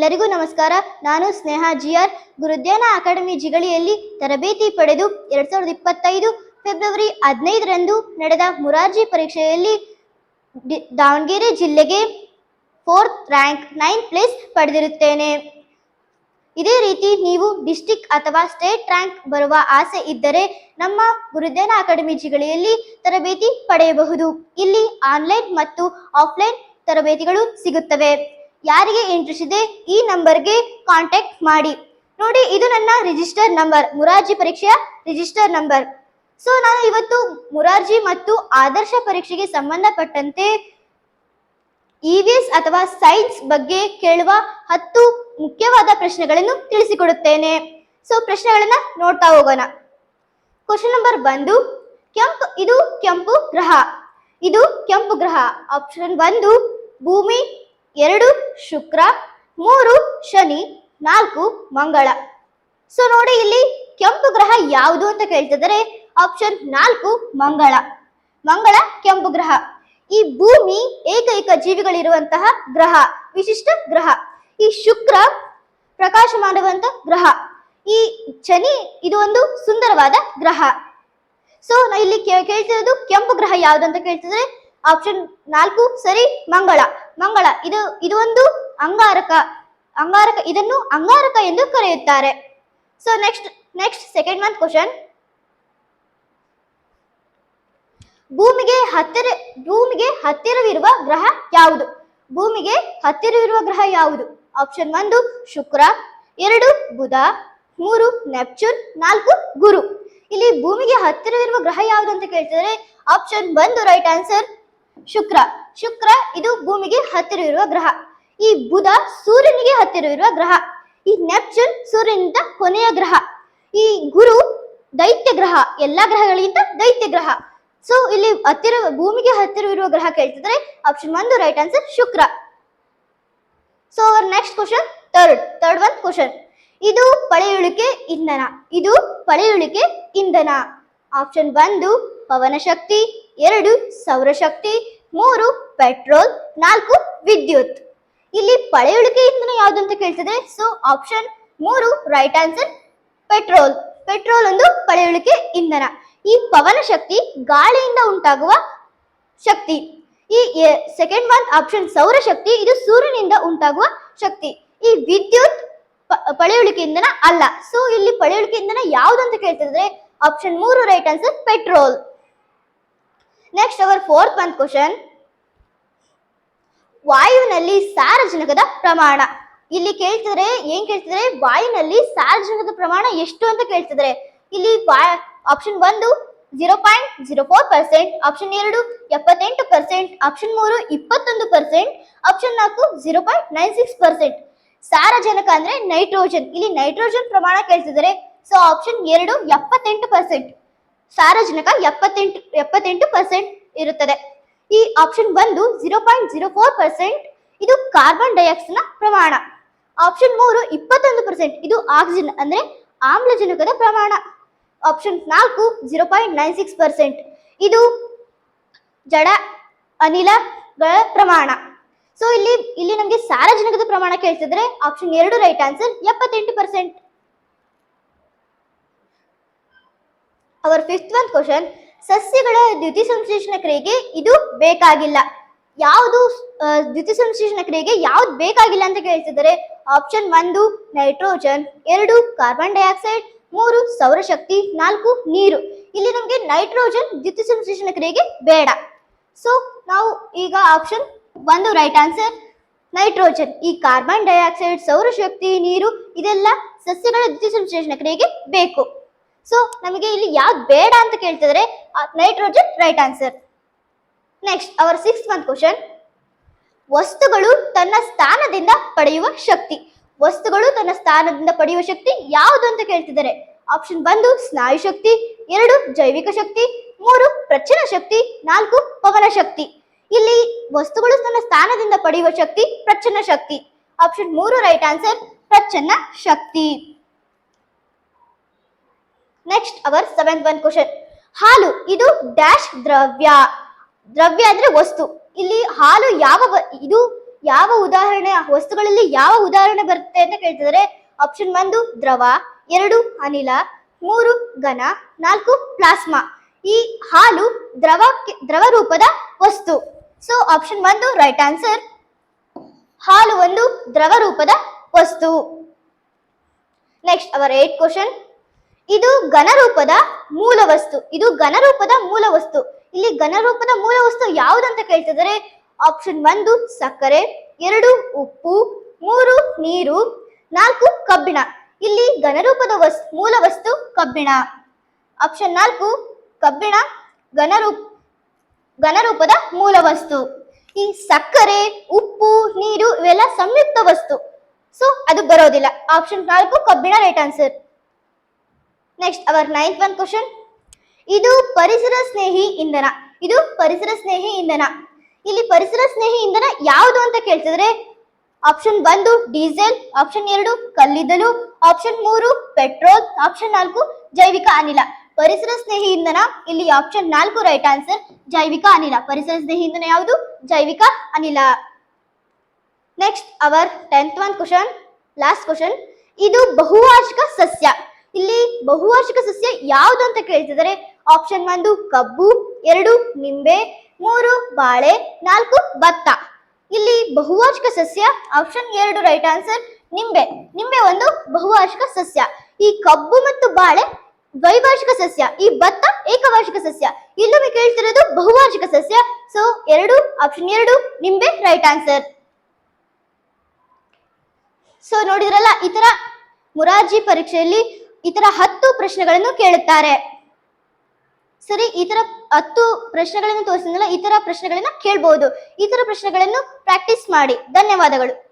ಎಲ್ಲರಿಗೂ ನಮಸ್ಕಾರ. ನಾನು Sneha G R Gurudhyana academy ಜಿಗಳಿಯಲ್ಲಿ ತರಬೇತಿ ಪಡೆದು ಎರಡ್ ಸಾವಿರದ ಇಪ್ಪತ್ತೈದು ಫೆಬ್ರವರಿ ಹದಿನೈದರಂದು ನಡೆದ ಮುರಾರ್ಜಿ ಪರೀಕ್ಷೆಯಲ್ಲಿ ದಾವಣಗೆರೆ ಜಿಲ್ಲೆಗೆ ಫೋರ್ತ್ ರ್ಯಾಂಕ್ ನೈನ್ ಪ್ಲೇಸ್ ಪಡೆದಿರುತ್ತೇನೆ. ಇದೇ ರೀತಿ ನೀವು ಡಿಸ್ಟಿಕ್ ಅಥವಾ ಸ್ಟೇಟ್ ರ್ಯಾಂಕ್ ಬರುವ ಆಸೆ ಇದ್ದರೆ ನಮ್ಮ ಗುರುದ್ಯಾನ ಅಕಾಡೆಮಿ ಜಿಗಳಿಯಲ್ಲಿ ತರಬೇತಿ ಪಡೆಯಬಹುದು. ಇಲ್ಲಿ ಆನ್ಲೈನ್ ಮತ್ತು ಆಫ್ಲೈನ್ ತರಬೇತಿಗಳು ಸಿಗುತ್ತವೆ. ಯಾರಿಗೆ ಇಂಟ್ರೆಸ್ಟ್ ಇದೆ ಈ ನಂಬರ್ಗೆ ಕಾಂಟ್ಯಾಕ್ಟ್ ಮಾಡಿ. ನೋಡಿ, ಇದು ನನ್ನ ರಿಜಿಸ್ಟರ್ ನಂಬರ್ ಮುರಾರ್ಜಿ ಪರೀಕ್ಷೆಯ ರಿಜಿಸ್ಟರ್ ನಂಬರ್ ಸೊ ನಾನು ಇವತ್ತು ಮುರಾರ್ಜಿ ಮತ್ತು ಆದರ್ಶ ಪರೀಕ್ಷೆಗೆ ಸಂಬಂಧಪಟ್ಟಂತೆ ಇ ವಿ ಎಸ್ ಅಥವಾ ಸೈನ್ಸ್ ಬಗ್ಗೆ ಕೇಳುವ ಹತ್ತು ಮುಖ್ಯವಾದ ಪ್ರಶ್ನೆಗಳನ್ನು ತಿಳಿಸಿಕೊಡುತ್ತೇನೆ. ಸೊ ಪ್ರಶ್ನೆಗಳನ್ನ ನೋಡ್ತಾ ಹೋಗೋಣ. ಕ್ವಶನ್ ನಂಬರ್ ಬಂದು ಕೆಂಪು, ಇದು ಕೆಂಪು ಗ್ರಹ. ಇದು ಕೆಂಪು ಗ್ರಹ. ಆಪ್ಷನ್ ಒಂದು, ಭೂಮಿ. ಎರಡು ಶುಕ್ರ, ಮೂರು ಶನಿ, ನಾಲ್ಕು ಮಂಗಳ. ಸೊ ನೋಡಿ ಇಲ್ಲಿ ಕೆಂಪು ಗ್ರಹ ಯಾವುದು ಅಂತ ಕೇಳ್ತಿದ್ದಾರೆ. ಆಪ್ಷನ್ ನಾಲ್ಕು ಮಂಗಳ. ಮಂಗಳ, ಕೆಂಪು ಗ್ರಹ. ಈ ಭೂಮಿ ಏಕೈಕ ಜೀವಿಗಳಿರುವಂತಹ ಗ್ರಹ, ವಿಶಿಷ್ಟ ಗ್ರಹ. ಈ ಶುಕ್ರ ಪ್ರಕಾಶ ಮಾಡುವಂತ ಗ್ರಹ. ಈ ಶನಿ ಇದು ಒಂದು ಸುಂದರವಾದ ಗ್ರಹ. ಸೊ ನಾ ಇಲ್ಲಿ ಕೇಳ್ತಿರೋದು ಕೆಂಪು ಗ್ರಹ ಯಾವ್ದು ಅಂತ ಕೇಳ್ತಿದ್ರೆ ಆಪ್ಷನ್ ನಾಲ್ಕು ಸರಿ ಮಂಗಳ. ಮಂಗಳ. ಇದು ಇದು ಒಂದು ಅಂಗಾರಕ. ಅಂಗಾರಕ, ಇದನ್ನು ಅಂಗಾರಕ ಎಂದು ಕರೆಯುತ್ತಾರೆ. So next next second month question ಭೂಮಿಗೆ ಹತ್ತಿರ, ಭೂಮಿಗೆ ಹತ್ತಿರವಿರುವ ಗ್ರಹ ಯಾವುದು? ಭೂಮಿಗೆ ಹತ್ತಿರವಿರುವ ಗ್ರಹ ಯಾವುದು? ಆಪ್ಷನ್ ಒಂದು, ಶುಕ್ರ. ಎರಡು, ಬುಧ. ಮೂರು, ನೆಪ್ಚೂನ್. ನಾಲ್ಕು, ಗುರು. ಇಲ್ಲಿ ಭೂಮಿಗೆ ಹತ್ತಿರವಿರುವ ಗ್ರಹ ಯಾವುದು ಅಂತ ಕೇಳ್ತಿದ್ರೆ ಆಪ್ಷನ್ ಒಂದು ರೈಟ್ ಆನ್ಸರ್ ಶುಕ್ರ. ಶುಕ್ರ ಇದು ಭೂಮಿಗೆ ಹತ್ತಿರವಿರುವ ಗ್ರಹ. ಈ ಬುಧ ಸೂರ್ಯನಿಗೆ ಹತ್ತಿರವಿರುವ ಗ್ರಹ. ಈ ನೆಪ್ಚೂನ್ ಸೂರ್ಯನಿಂದ ಕೊನೆಯ ಗ್ರಹ. ಈ ಗುರು ದೈತ್ಯ ಗ್ರಹ. ಎಲ್ಲಾ ಗ್ರಹಗಳಿಗಿಂತ ದೈತ್ಯ ಗ್ರಹ. ಸೊ ಇಲ್ಲಿ ಹತ್ತಿರ, ಭೂಮಿಗೆ ಹತ್ತಿರವಿರುವ ಗ್ರಹ ಕೇಳ್ತಿದ್ರೆ ಆಪ್ಷನ್ ಒಂದು ರೈಟ್ ಆನ್ಸರ್ ಶುಕ್ರ. So next question third third one question ಇದು ಪಳೆಯುಳಿಕೆ ಇಂಧನ. ಇದು ಪಳೆಯುಳಿಕೆ ಇಂಧನ. ಆಪ್ಷನ್ ಒಂದು, ಪವನ ಶಕ್ತಿ. ಎರಡು ಸೌರಶಕ್ತಿ ಮೂರು, ಪೆಟ್ರೋಲ್, ನಾಲ್ಕು, ವಿದ್ಯುತ್. ಇಲ್ಲಿ ಪಳೆಯುಳಿಕೆ ಇಂಧನ ಯಾವುದು ಅಂತ ಕೇಳ್ತಿದ್ರೆ ಸೊ ಆಪ್ಷನ್ ಮೂರು ರೈಟ್ ಆನ್ಸರ್ ಪೆಟ್ರೋಲ್. ಪೆಟ್ರೋಲ್ ಒಂದು ಪಳೆಯುಳಿಕೆ ಇಂಧನ. ಈ ಪವನ ಶಕ್ತಿ ಗಾಳಿಯಿಂದ ಉಂಟಾಗುವ ಶಕ್ತಿ. ಈ ಸೆಕೆಂಡ್ ಒನ್ ಆಪ್ಷನ್ ಸೌರಶಕ್ತಿ ಇದು ಸೂರ್ಯನಿಂದ ಉಂಟಾಗುವ ಶಕ್ತಿ. ಈ ವಿದ್ಯುತ್ ಪಳೆಯುಳಿಕೆ ಇಂಧನ ಅಲ್ಲ. ಸೊ ಇಲ್ಲಿ ಪಳೆಯುಳಿಕೆ ಇಂಧನ ಯಾವ್ದು ಅಂತ ಕೇಳ್ತಿದ್ರೆ ಆಪ್ಷನ್ ಮೂರು right answer petrol. Next our fourth month question ವಾಯುವಿನಲ್ಲಿ ಸಾರಜನಕದ ಪ್ರಮಾಣ. ಇಲ್ಲಿ ಕೇಳ್ತಿದ್ರೆ, ಏನ್ ಕೇಳ್ತಿದ್ರೆ, ವಾಯುವಿನಲ್ಲಿ ಸಾರಜನಕದ ಪ್ರಮಾಣ ಎಷ್ಟು ಅಂತ ಕೇಳ್ತಿದ್ರೆ. ಇಲ್ಲಿ ಆಪ್ಷನ್ ಒಂದು zero point zero four percent option ಎರಡು, ಎಪ್ಪತ್ತೆಂಟು ಪರ್ಸೆಂಟ್ ಆಪ್ಷನ್ ಮೂರು, ಇಪ್ಪತ್ತೊಂದು ಪರ್ಸೆಂಟ್ ಆಪ್ಷನ್ ನಾಲ್ಕು zero point nine six percent ಸಾರಜನಕ ಅಂದ್ರೆ ನೈಟ್ರೋಜನ್ ಇಲ್ಲಿ ನೈಟ್ರೋಜನ್ ಪ್ರಮಾಣ ಕೇಳ್ತಿದ್ರೆ ಸೊ ಆಪ್ಷನ್ ಎರಡು, ಎಪ್ಪತ್ತೆಂಟು ಪರ್ಸೆಂಟ್ ಸಾರಜನಕ ಎಪ್ಪತ್ತೆಂಟು ಎಪ್ಪತ್ತೆಂಟು ಪರ್ಸೆಂಟ್ ಇರುತ್ತದೆ. ಈ ಆಪ್ಷನ್ ಒಂದು zero point zero four percent ಇದು ಕಾರ್ಬನ್ ಡೈಆಕ್ಸೈಡ್ನ ಪ್ರಮಾಣ. ಆಪ್ಷನ್ ಮೂರು ಇಪ್ಪತ್ತೊಂದು ಪರ್ಸೆಂಟ್ ಇದು ಆಕ್ಸಿಜನ್ ಅಂದ್ರೆ ಆಮ್ಲಜನಕದ ಪ್ರಮಾಣ. ಆಪ್ಷನ್ ನಾಲ್ಕು zero point nine six percent ಇದು ಜಡ ಅನಿಲಗಳ ಪ್ರಮಾಣ. ಸೊ ಇಲ್ಲಿ ಇಲ್ಲಿ ನಮಗೆ ಸಾರಜನಕದ ಪ್ರಮಾಣ ಕೇಳ್ತಿದ್ರೆ ಆಪ್ಷನ್ ಎರಡು ರೈಟ್ ಆನ್ಸರ್ ಎಪ್ಪತ್ತೆಂಟು percent our fifth one question ಸಸ್ಯಗಳ ದ್ಯುತಿ ಸಂಶ್ಲೇಷಣ ಕ್ರಿಯೆಗೆ ಇದು ಬೇಕಾಗಿಲ್ಲ. ಯಾವುದು ದ್ಯುತಿ ಸಂಶ್ಲೇಷಣ ಕ್ರಿಯೆಗೆ ಯಾವ್ದು ಬೇಕಾಗಿಲ್ಲ ಅಂತ ಕೇಳ್ತಿದ್ದಾರೆ. ಆಪ್ಷನ್ ಒಂದು ನೈಟ್ರೋಜನ್ ಎರಡು ಕಾರ್ಬನ್ ಡೈಆಕ್ಸೈಡ್ ಮೂರು ಸೌರಶಕ್ತಿ ನಾಲ್ಕು, ನೀರು. ಇಲ್ಲಿ ನಮಗೆ ನೈಟ್ರೋಜನ್ ದ್ಯುತಿ ಸಂಶ್ಲೇಷಣ ಕ್ರಿಯೆಗೆ ಬೇಡ. ಸೊ ನಾವು ಈಗ ಆಪ್ಷನ್ ಒಂದು ರೈಟ್ ಆನ್ಸರ್ ನೈಟ್ರೋಜನ್ ಈ ಕಾರ್ಬನ್ ಡೈಆಕ್ಸೈಡ್ ಸೌರಶಕ್ತಿ ನೀರು, ಇದೆಲ್ಲ ಸಸ್ಯಗಳ ದ್ಯುತಿ ಸಂಶ್ಲೇಷಣ ಕ್ರಿಯೆಗೆ ಬೇಕು. ಸೊ ನಮಗೆ ಇಲ್ಲಿ ಯಾವ್ದು ಬೇಡ ಅಂತ ಕೇಳ್ತಿದ್ರೆ nitrogen right answer next our six month question ವಸ್ತುಗಳು ತನ್ನ ಸ್ಥಾನದಿಂದ ಪಡೆಯುವ ಶಕ್ತಿ. ವಸ್ತುಗಳು ತನ್ನ ಸ್ಥಾನದಿಂದ ಪಡೆಯುವ ಶಕ್ತಿ ಯಾವುದು ಅಂತ ಕೇಳ್ತಿದ್ದಾರೆ? ಆಪ್ಷನ್ ಬಂದು ಸ್ನಾಯು ಶಕ್ತಿ, ಎರಡು, ಜೈವಿಕ ಶಕ್ತಿ, ಮೂರು ಪ್ರಚನ ಶಕ್ತಿ, ನಾಲ್ಕು, ಪವನ ಶಕ್ತಿ. ಇಲ್ಲಿ ವಸ್ತುಗಳು ತನ್ನ ಸ್ಥಾನದಿಂದ ಪಡೆಯುವ ಶಕ್ತಿ ಪ್ರಚನ ಶಕ್ತಿ. ಆಪ್ಷನ್ ಮೂರು ರೈಟ್ ಆನ್ಸರ್ ಪ್ರಚನ್ನ ಶಕ್ತಿ. Next our seventh one question ಹಾಲು, ಇದು ಡ್ಯಾಶ್ ದ್ರವ್ಯ. ದ್ರವ್ಯ ಅಂದ್ರೆ ವಸ್ತು. ಇಲ್ಲಿ ಹಾಲು ಯಾವ ಇದು ಯಾವ ಉದಾಹರಣೆ, ವಸ್ತುಗಳಲ್ಲಿ ಯಾವ ಉದಾಹರಣೆ ಬರುತ್ತೆ ಅಂತ ಕೇಳ್ತಿದ್ದಾರೆ ಆಪ್ಷನ್ ಒಂದು ದ್ರವ, ಎರಡು ಅನಿಲ, ಮೂರು ಘನ, ನಾಲ್ಕು ಪ್ಲಾಸ್ಮಾ. ಈ ಹಾಲು ದ್ರವ ದ್ರವ ರೂಪದ ವಸ್ತು. ಸೊ ಆಪ್ಷನ್ ಒಂದು ರೈಟ್ ಆನ್ಸರ್ ಹಾಲು ಒಂದು ದ್ರವ ರೂಪದ ವಸ್ತು. ನೆಕ್ಸ್ಟ್ ಅವರ್ ಏಟ್ ಕ್ವಶನ್ ಇದು ಘನರೂಪದ ಮೂಲ ವಸ್ತು ಇದು ಘನರೂಪದ ಮೂಲ ವಸ್ತು ಇಲ್ಲಿ ಘನರೂಪದ ಮೂಲ ವಸ್ತು ಯಾವುದಂತ ಕೇಳ್ತಿದ್ದಾರೆ? ಆಪ್ಷನ್ ಒಂದು, ಸಕ್ಕರೆ. ಎರಡು, ಉಪ್ಪು. ಮೂರು, ನೀರು. ನಾಲ್ಕು, ಕಬ್ಬಿಣ. ಇಲ್ಲಿ ಘನರೂಪದ ವಸ್ ಮೂಲ ವಸ್ತು ಕಬ್ಬಿಣ. ಆಪ್ಷನ್ ನಾಲ್ಕು, ಕಬ್ಬಿಣ ಘನರೂಪ, ಘನರೂಪದ ಮೂಲ ವಸ್ತು ಈ ಸಕ್ಕರೆ, ಉಪ್ಪು, ನೀರು ಇವೆಲ್ಲ ಸಂಯುಕ್ತ ವಸ್ತು. ಸೊ ಅದು ಬರೋದಿಲ್ಲ. ಆಪ್ಷನ್ ನಾಲ್ಕು, ಕಬ್ಬಿಣ right answer next our ninth one question ಇದು ಪರಿಸರ ಸ್ನೇಹಿ ಇಂಧನ. ಇದು ಪರಿಸರ ಸ್ನೇಹಿ ಇಂಧನ. ಇಲ್ಲಿ ಪರಿಸರ ಸ್ನೇಹಿ ಇಂಧನ ಯಾವುದು ಅಂತ ಕೇಳ್ತಿದ್ರೆ ಆಪ್ಷನ್ ಒಂದು ಡೀಸೆಲ್ ಆಪ್ಷನ್ ಎರಡು ಕಲ್ಲಿದ್ದಲು ಆಪ್ಷನ್ ಮೂರು ಪೆಟ್ರೋಲ್ ಆಪ್ಷನ್ ನಾಲ್ಕು ಜೈವಿಕ ಅನಿಲ. ಪರಿಸರ ಸ್ನೇಹಿ ಇಂಧನ, ಇಲ್ಲಿ ಆಪ್ಷನ್ ನಾಲ್ಕು ರೈಟ್ ಆನ್ಸರ್ ಜೈವಿಕ ಅನಿಲ. ಪರಿಸರ ಸ್ನೇಹಿ ಇಂಧನ ಯಾವುದು? ಜೈವಿಕ ಅನಿಲ. Next our tenth one question last question ಇದು ಬಹುವಾರ್ಷಿಕ ಸಸ್ಯ. ಇಲ್ಲಿ ಬಹುವಾರ್ಷಿಕ ಸಸ್ಯ ಯಾವುದು ಅಂತ ಕೇಳ್ತಿದ್ದಾರೆ? ಆಪ್ಷನ್ ಒಂದು ಕಬ್ಬು, ಎರಡು ನಿಂಬೆ, ಮೂರು ಬಾಳೆ, ನಾಲ್ಕು ಭತ್ತ. ಇಲ್ಲಿ ಬಹುವಾರ್ಷಿಕ ಸಸ್ಯ ಆಪ್ಷನ್ ಎರಡು ರೈಟ್ ಆನ್ಸರ್ ನಿಂಬೆ. ನಿಂಬೆ ಒಂದು ಬಹುವಾರ್ಷಿಕ ಸಸ್ಯ. ಈ ಕಬ್ಬು ಮತ್ತು ಬಾಳೆ ದ್ವೈವಾರ್ಷಿಕ ಸಸ್ಯ, ಈ ಭತ್ತ ಏಕವಾರ್ಷಿಕ ಸಸ್ಯ. ಇಲ್ಲೊಮ್ಮೆ ಕೇಳ್ತಿರೋದು ಬಹುವಾರ್ಷಿಕ ಸಸ್ಯ. ಸೊ ಎರಡು ಆಪ್ಷನ್ ಎರಡು, ನಿಂಬೆ ರೈಟ್ ಆನ್ಸರ್ ಸೊ ನೋಡಿದ್ರಲ್ಲ, ಈ ತರ ಮುರಾರ್ಜಿ ಪರೀಕ್ಷೆಯಲ್ಲಿ ಈ ತರ ಹತ್ತು ಪ್ರಶ್ನೆಗಳನ್ನು ಕೇಳುತ್ತಾರೆ. ಸರಿ, ಈ ತರ ಹತ್ತು ಪ್ರಶ್ನೆಗಳನ್ನು ತೋರಿಸಿದ್ನಲ್ಲ, ಈ ತರ ಪ್ರಶ್ನೆಗಳನ್ನ ಕೇಳ್ಬಹುದು ಪ್ರಶ್ನೆಗಳನ್ನು ಪ್ರಾಕ್ಟೀಸ್ ಮಾಡಿ. ಧನ್ಯವಾದಗಳು.